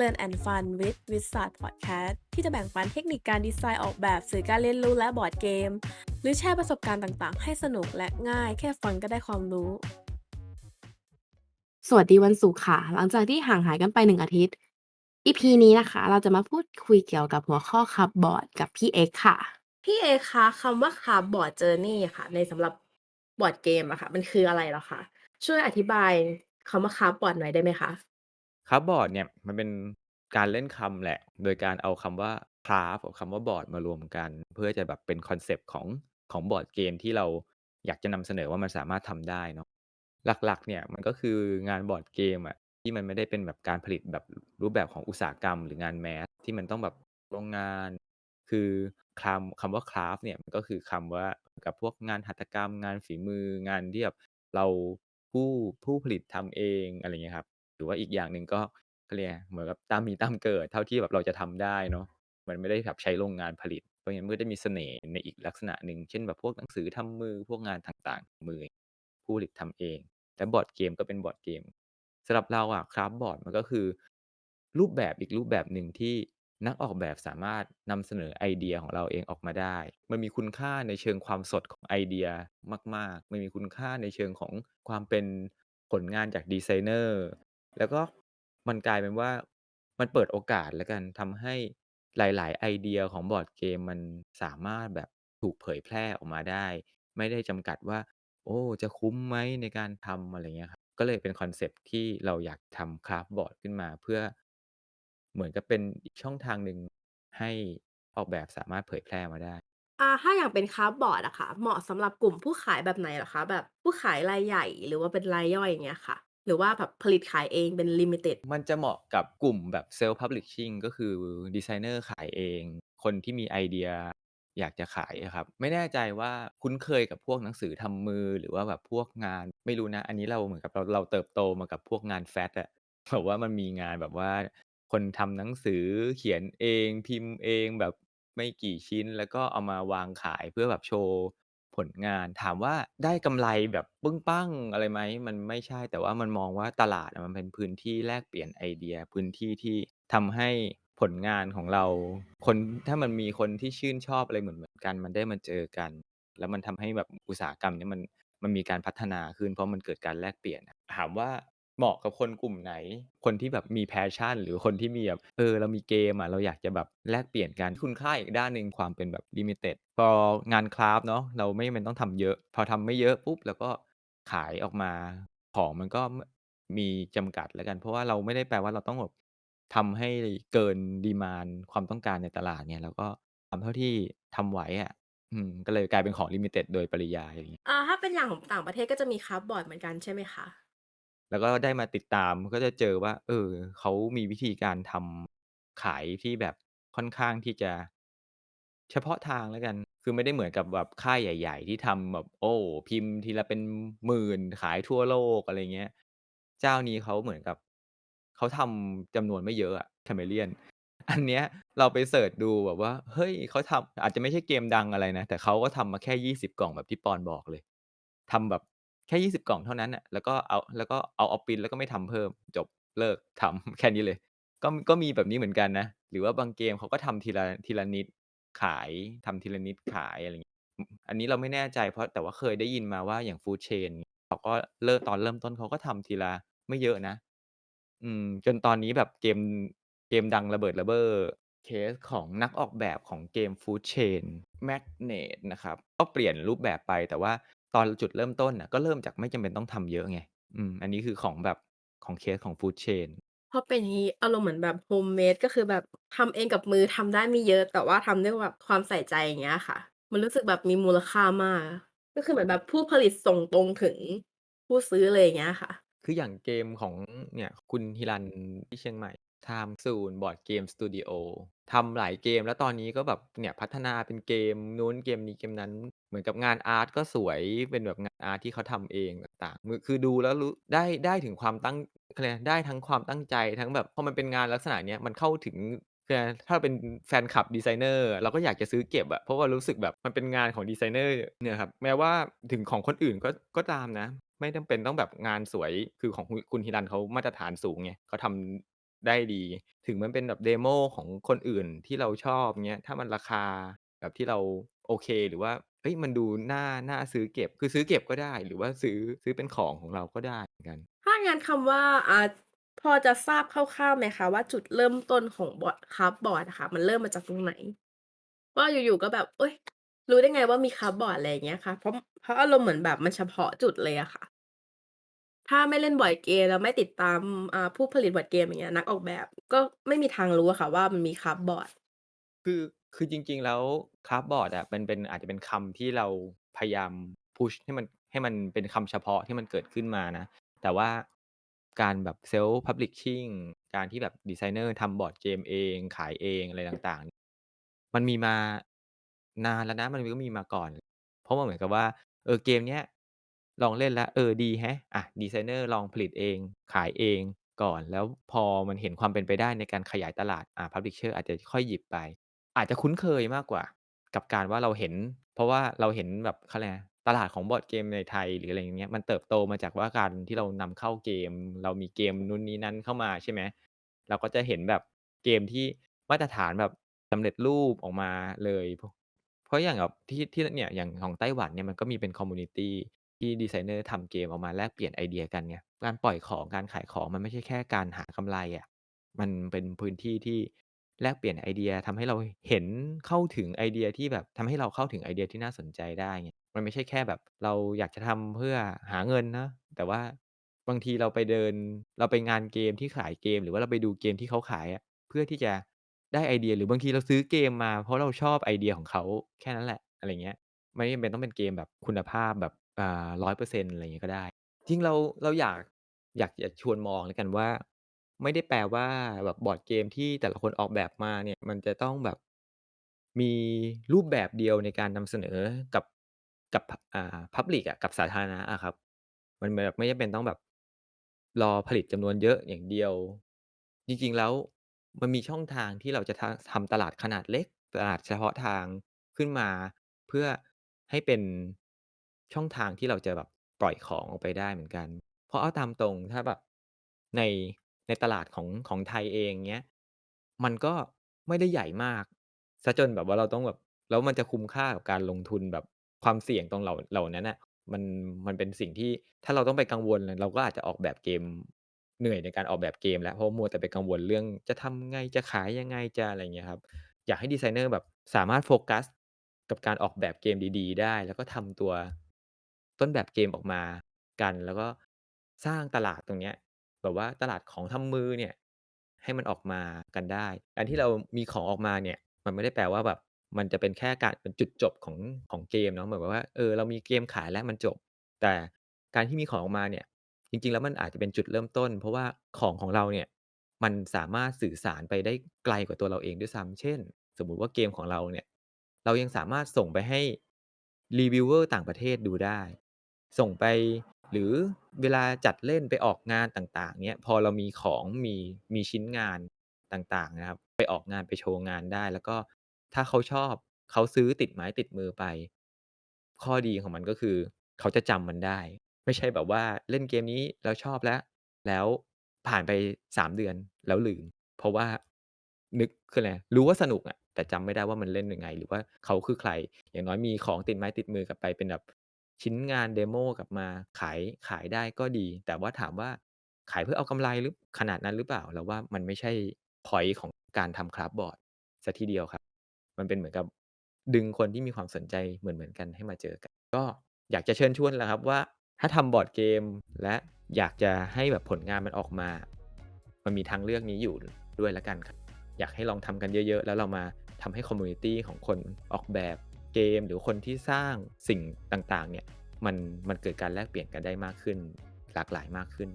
Learn and Fun with w i z a r d Podcast ที่จะแบ่งปันเทคนิคการดีไซน์ออกแบบสื่อการเรียนรู้และบอร์ดเกม หรือแชร์ประสบการณ์ต่างๆ ให้สนุกและง่าย แค่ฟังก็ได้ความรู้ สวัสดีวันศุกร์ค่ะ หลังจากที่ห่างหายกันไปหนึ่งอาทิตย์ EP นี้นะคะ เราจะมาพูดคุยเกี่ยวกับหัวข้อคับบอร์ดกับพี่เอ็กซ์ค่ะ พี่เอคะคำว่าคาร์บอร์ดเจอร์นี่ค่ะ ในสำหรับบอร์ดเกมอะค่ะ มันคืออะไรเหรอคะช่วยอธิบายคำว่าคาร์บอร์ดหน่อยได้ไหมคะ ครับบอร์ดเนี่ยมันเป็นการเล่นคำแหละ โดยการเอาคำว่าคราฟกับคำว่าบอร์ดมารวมกัน เพื่อจะแบบเป็นคอนเซปต์ของของบอร์ดเกมที่เราอยากจะนำเสนอว่ามันสามารถทำได้เนาะหลักๆ เนี่ยมันก็คืองานบอร์ดเกมอะที่มันไม่ได้เป็นแบบการผลิตแบบรูปแบบของอุตสาหกรรม หรืองานแมสที่มันต้องแบบโรงงาน คือคำคำว่าคราฟเนี่ยมันก็คือคำว่ากับพวกงานหัตถกรรม งานฝีมืองานที่แบบเราผู้ผู้ผลิตทำเองอะไรเงี้ยครับ หรือว่าอีกอย่างหนึ่งก็เขาเรียกเหมือนกับตามมีตามเกิด เท่าที่แบบเราจะทำได้เนาะมันไม่ได้แบบใช้โรงงานผลิต เพราะงั้นมันก็จะมีเสน่ห์ในอีกลักษณะหนึ่งเช่นแบบพวกหนังสือทำมือพวกงานต่างๆ มือ ผู้ผลิตทำเองแต่บอร์ดเกมก็เป็นบอร์ดเกมสำหรับเราอะคราฟบอร์ดมันก็คือ รูปแบบอีกรูปแบบหนึ่งที่นักออกแบบสามารถนำเสนอไอเดียของเราเองออกมาได้ มันมีคุณค่าในเชิงความสดของไอเดียมาก ๆ มันมีคุณค่าในเชิงของความเป็นผลงานจากดีไซเนอร์ แล้วก็มันกลายเป็นว่า มันเปิดโอกาสแล้วกันทำให้หลาย ๆ ไอเดียของบอร์ดเกมมันสามารถแบบถูกเผยแพร่ออกมาได้ ไม่ได้จำกัดว่า โอ้ จะคุ้มไหมในการทำอะไรเงี้ยครับ ก็เลยเป็นคอนเซปที่เราอยากทำคราฟบอร์ดขึ้นมาเพื่อ เหมือนกับเป็นอีกช่องทางหนึ่งให้ออกแบบสามารถเผยแพร่มาได้อ่าถ้าอย่างเป็นคาร์บอร์ดอะค่ะ เหมาะสำหรับกลุ่มผู้ขายแบบไหนเหรอคะ แบบผู้ขายรายใหญ่หรือว่าเป็นรายย่อยอย่างเงี้ยค่ะ หรือว่าแบบผลิตขายเองเป็นลิมิเต็ดมันจะเหมาะกับกลุ่มแบบ self publishing ก็คือดีไซเนอร์ขายเอง คนที่มีไอเดียอยากจะขายครับ ไม่แน่ใจว่าคุ้นเคยกับพวกหนังสือทำมือหรือว่าแบบพวกงาน ไม่รู้นะ อันนี้เราเหมือนกับเราเราเติบโตมากับพวกงานแฟตอะแบบว่ามันมีงานแบบว่า คนทำหนังสือเขียนเองพิมพ์เองแบบไม่กี่ชิ้นแล้วก็เอามาวางขายเพื่อแบบโชว์ ผลงาน ถามว่าได้กำไรแบบปึ้งปั้งอะไรไหม มันไม่ใช่ แต่ว่ามันมองว่าตลาดอะมันเป็นพื้นที่แลกเปลี่ยนไอเดีย พื้นที่ที่ทำให้ผลงานของเรา คนถ้ามันมีคนที่ชื่นชอบอะไรเหมือนๆกัน มันได้มาเจอกัน แล้วมันทำให้แบบอุตสาหกรรมเนี้มันมันมีการพัฒนาขึ้น เพราะมันเกิดการแลกเปลี่ยน ถามว่า เหมาะกับคนกลุ่มไหน คนที่แบบมี passion หรือคนที่มีแบบเออเรามีเกมอะเราอยากจะแบบแลกเปลี่ยนกันคุณค่าอีกด้านหนึ่งความเป็นแบบลิมิเต็ดพองานคราฟ์เนาะเราไม่จำเป็นต้องทำเยอะ พอทำไม่เยอะปุ๊บเราก็ขายออกมาของมันก็มีจำกัดแล้วกัน เพราะว่าเราไม่ได้แปลว่าเราต้องแบบทำให้เกิน demand ความต้องการในตลาดไงเราก็ทำเท่าที่ทำไหวอะอืมก็เลยกลายเป็นของลิมิเต็ดโดยปริยายอย่างงี้อ่าถ้าเป็นอย่างของต่างประเทศก็จะมีคาร์บอร์ดเหมือนกันใช่ไหมคะ? แล้วก็ได้มาติดตามก็จะเจอว่า เออ เขามีวิธีการทำขายที่แบบค่อนข้างที่จะ เฉพาะทางแล้วกัน คือไม่ได้เหมือนกับแบบค่ายใหญ่ ๆ ที่ทำแบบ โอ้ พิมพ์ทีละเป็นหมื่นขายทั่วโลกอะไรเงี้ย เจ้านี้เขาเหมือนกับ เขาทำจำนวนไม่เยอะอะ Chameleon อันเนี้ยเราไปเซิร์ชดูแบบว่า เฮ้ยเขาทำอาจจะไม่ใช่เกมดังอะไรนะ แต่เขาก็ทำมาแค่20กล่องแบบที่ปอนบอกเลยทำแบบ แค่20กล่องเท่านั้นน่ะแล้วก็เอาแล้วก็เอาเอาพรินแล้วก็ไม่ทำเพิ่มจบเลิกทำแค่นี้เลย ก็ก็มีแบบนี้เหมือนกันนะ หรือว่าบางเกมเขาก็ทำทีละทีละนิดขายทำทีละนิดขายอะไรอย่างนี้อันนี้เราไม่แน่ใจเพราะแต่ว่าเคยได้ยินมาว่าอย่าง Food Chain เขาก็เริ่มตอนเริ่มต้นเขาก็ทำทีละไม่เยอะนะ อืม จนตอนนี้แบบเกมเกมดังระเบิดระเบ้อเคสของนักออกแบบของเกม Food Chain Magnate นะครับ ก็เปลี่ยนรูปแบบไปแต่ว่า ตอนจุดเริ่มต้นน่ะ ก็เริ่มจากไม่จำเป็นต้องทำเยอะไง อืม อันนี้คือของแบบของเคสของ Food Chain พอเป็นอย่างงี้ อารมณ์เหมือนแบบ Homemade ก็คือแบบทำเองกับมือ ทำได้ไม่เยอะ แต่ว่าทำด้วยแบบความใส่ใจ อย่างเงี้ยค่ะ มันรู้สึกแบบมีมูลค่ามาก ก็คือเหมือนแบบผู้ผลิตส่งตรงถึงผู้ซื้อเลย อย่างเงี้ยค่ะ คืออย่างเกมของเนี่ย คุณฮิรันที่เชียงใหม่ Time Zone Board Game Studio ทำหลายเกมแล้วตอนนี้ก็แบบเนี่ยพัฒนาเป็นเกมนู้นเกมนี้เกมนั้น เหมือนกับงานอาร์ตก็สวยเป็นแบบงานอาร์ตที่เขาทำเองต่างๆมือคือดูแล้วรู้ได้ได้ถึงความตั้งอะไรได้ทั้งความตั้งใจทั้งแบบพอมันเป็นงานลักษณะเนี้ยมันเข้าถึงคือถ้าเป็นแฟนคลับดีไซเนอร์เราก็อยากจะซื้อเก็บอะเพราะว่ารู้สึกแบบมันเป็นงานของดีไซเนอร์เนี่ยครับแม้ว่าถึงของคนอื่นก็ก็ตามนะ ไม่จำเป็นต้องแบบงานสวยคือของคุณฮิรันเขามาตรฐานสูงไงเขาทำ ได้ดี ถึงมันเป็นแบบเดโมของคนอื่นที่เราชอบเงี้ยถ้ามันราคาแบบที่เราโอเคหรือว่าเฮ้ยมันดูน่าน่าซื้อเก็บคือซื้อเก็บก็ได้ หรือว่าซื้อซื้อเป็นของของเราก็ได้เหมือนกัน ถ้างั้นคำว่าอ่าพอจะทราบคร่าวๆไหมคะว่าจุดเริ่มต้นของบอร์ดคาฟต์บอร์ดอะคะมันเริ่มมาจากตรงไหน?ว่าอยู่ๆก็แบบเฮ้ย รู้ได้ไงว่ามีคาฟต์บอร์ดอะไรอย่างเงี้ยค่ะเพราะเพราะอารมณ์เหมือนแบบมันเฉพาะจุดเลยอะค่ะ ถ้าไม่เล่นบอร์ดเกม แล้วไม่ติดตาม อ่า ผู้ผลิตบอร์ดเกม อย่างเงี้ย นักออกแบบ ก็ไม่มีทางรู้อะค่ะว่า มันมีคราฟต์บอร์ด คือ คือจริง ๆ แล้วคราฟต์บอร์ดอะมันเป็น อาจจะเป็นคำที่เราพยายาม พุช ให้มัน ให้มันเป็นคำเฉพาะที่มันเกิดขึ้นมานะ แต่ว่าการแบบ self publishing การที่แบบดีไซเนอร์ทำบอร์ดเกมเอง ขายเองอะไรต่างๆ มันมีมานานแล้วนะ มันก็มีมาก่อน เพราะว่าเหมือนกับว่า เออ เกมเนี้ย ลองเล่นแล้ว เออดีแฮะ อะ ดีไซเนอร์ลองผลิตเอง ขายเองก่อน แล้วพอมันเห็นความเป็นไปได้ในการขยายตลาด อ่า Publisher อาจจะค่อยหยิบไป อาจจะคุ้นเคยมากกว่า กับการว่าเราเห็น เพราะว่าเราเห็นแบบเขาเรียกอะไรตลาดของบอร์ดเกมในไทยหรืออะไรอย่างเงี้ยมันเติบโตมาจากว่าการที่เรานำเข้าเกม เรามีเกมนู้นนี้นั้นเข้ามาใช่ไหมเราก็จะเห็นแบบเกมที่มาตรฐานแบบสำเร็จรูปออกมาเลย เพราะอย่างแบบที่ที่เนี่ยอย่างของไต้หวันเนี่ยมันก็มีเป็นคอมมิวนิตี้ ที่ดีไซเนอร์ทำเกมออกมาแลกเปลี่ยนไอเดียกันไงการปล่อยของการขายของมันไม่ใช่แค่การหากำไรอะมันเป็นพื้นที่ที่แลกเปลี่ยนไอเดียทำให้เราเห็นเข้าถึงไอเดียที่แบบทำให้เราเข้าถึงไอเดียที่น่าสนใจได้ไงมันไม่ใช่แค่แบบ เราอยากจะทำเพื่อหาเงินนะแต่ว่าบางทีเราไปเดิน เราไปงานเกมที่ขายเกม หรือว่าเราไปดูเกมที่เขาขายอะเพื่อที่จะได้ไอเดีย หรือบางทีเราซื้อเกมมา เพราะเราชอบไอเดียของเขาแค่นั้นแหละอะไรเงี้ยไม่จำเป็นต้องเป็นเกมแบบคุณภาพแบบ อ่า100%อะไรอย่างงี้ยก็ได้ จริงเราเราอยากอยากอยากชวนมองแล้วกันว่า ไม่ได้แปลว่าแบบบอร์ดเกมที่แต่ละคนออกแบบมาเนี่ย มันจะต้องแบบมีรูปแบบเดียวในการนำเสนอกับกับอ่า Public อะกับสาธารณะอะครับ มันแบบไม่จำเป็นต้องแบบ รอผลิตจำนวนเยอะอย่างเดียว จริงๆแล้วมันมีช่องทางที่เราจะทะทำตลาดขนาดเล็ก ตลาดเฉพาะทางขึ้นมา เพื่อให้เป็น ช่องทางที่เราจะแบบปล่อยของออกไปได้เหมือนกัน เพราะเอาตามตรงถ้าแบบในในตลาดของของไทยเองเงี้ย มันก็ไม่ได้ใหญ่มากเสียจนแบบว่าเราต้องแบบแล้วมันจะคุ้มค่ากับการลงทุนแบบความเสี่ยงตรงเหล่าเหล่านั้นน่ะมันมันเป็นสิ่งที่ถ้าเราต้องไปกังวลเราก็อาจจะออกแบบเกมเหนื่อยในการออกแบบเกม แล้วเพราะมัวแต่ไปกังวลเรื่องจะทำไงจะขายยังไงจะอะไรเงี้ยครับ อยากให้ดีไซเนอร์แบบสามารถโฟกัส กับการออกแบบเกมดี ๆ ได้ แล้วก็ทำตัว ต้นแบบเกมออกมากัน แล้วก็สร้างตลาดตรงเนี้ย แบบว่าตลาดของทำมือเนี่ย ให้มันออกมากันได้การที่เรามีของออกมาเนี่ย มันไม่ได้แปลว่าแบบมันจะเป็นแค่การเป็นจุดจบของของเกมเนาะเหมือนแบบว่าเออเรามีเกมขายแล้วมันจบ แต่การที่มีของออกมาเนี่ย จริง ๆ แล้วมันอาจจะเป็นจุดเริ่มต้น เพราะว่าของของเราเนี่ยมันสามารถสื่อสารไปได้ไกลกว่าตัวเราเองด้วยซ้ำเช่น สมมุติว่าเกมของเราเนี่ย เรายังสามารถส่งไปให้รีวิวเวอร์ต่างประเทศดูได้ ส่งไปหรือเวลาจัดเล่นไปออกงานต่างๆเงี้ยพอเรามีของมีมีชิ้นงานต่างๆนะครับ ไปออกงานไปโชว์งานได้ แล้วก็ถ้าเขาชอบเขาซื้อติดไม้ติดมือไป ข้อดีของมันก็คือ เขาจะจำมันได้ ไม่ใช่แบบว่าเล่นเกมนี้แล้วชอบแล้ว แล้วผ่านไป3เดือนแล้วลืม เพราะว่านึกคืออะไรรู้ว่าสนุกอะแต่จำไม่ได้ว่ามันเล่นยังไง หรือว่าเขาคือใคร อย่างน้อยมีของติดไม้ติดมือกลับไปเป็นแบบ ชิ้นงานเดโมกลับมาขายขายได้ก็ดี แต่ว่าถามว่าขายเพื่อเอากำไรหรือขนาดนั้นหรือเปล่าเราว่ามันไม่ใช่พอยต์ของการทำคราฟบอร์ดสียทีเดียวครับ มันเป็นเหมือนกับดึงคนที่มีความสนใจเหมือนๆกันให้มาเจอกัน ก็อยากจะเชิญชวนแหละครับว่า ถ้าทำบอร์ดเกม และอยากจะให้แบบผลงานมันออกมา มันมีทางเลือกนี้อยู่ด้วยล้วกันครับ อยากให้ลองทำกันเยอะ ๆ แล้วเรามาทำให้คอมมิวนิตี้ของคนออกแบบ เกมหรือคนที่สร้างสิ่งต่างๆเนี่ยมันมันเกิดการแลกเปลี่ยนกันได้มากขึ้น หลากหลายมากขึ้น